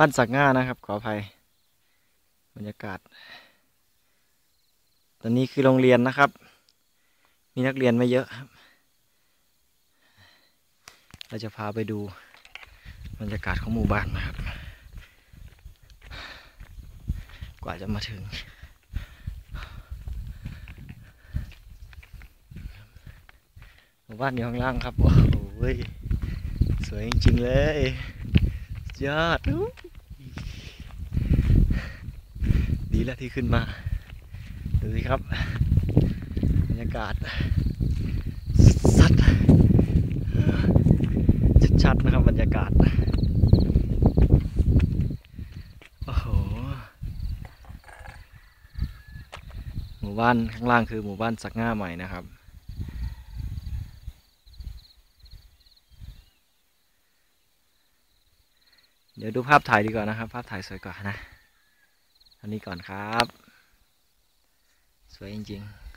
บ้านสักง่านะครับ ขออภัย บรรยากาศ ตอนนี้คือโรงเรียนนะครับ มีนักเรียนไม่เยอะครับ เราจะพาไปดูบรรยากาศของหมู่บ้านนะครับ กว่าจะมาถึงหมู่บ้านอยู่ข้างล่างครับ โอ้โหสวยจริง ๆ เลย ยอดดูดีแล้วที่ขึ้นมา ดูสิครับ บรรยากาศ สัดชัดๆนะครับบรรยากาศ โอ้โห หมู่บ้านข้างล่างคือหมู่บ้านสักง่าใหม่นะครับ เดี๋ยวดูภาพถ่ายดีกว่านะครับ ภาพถ่ายสวยกว่านะ อันนี้ก่อนครับ สวยจริง ๆ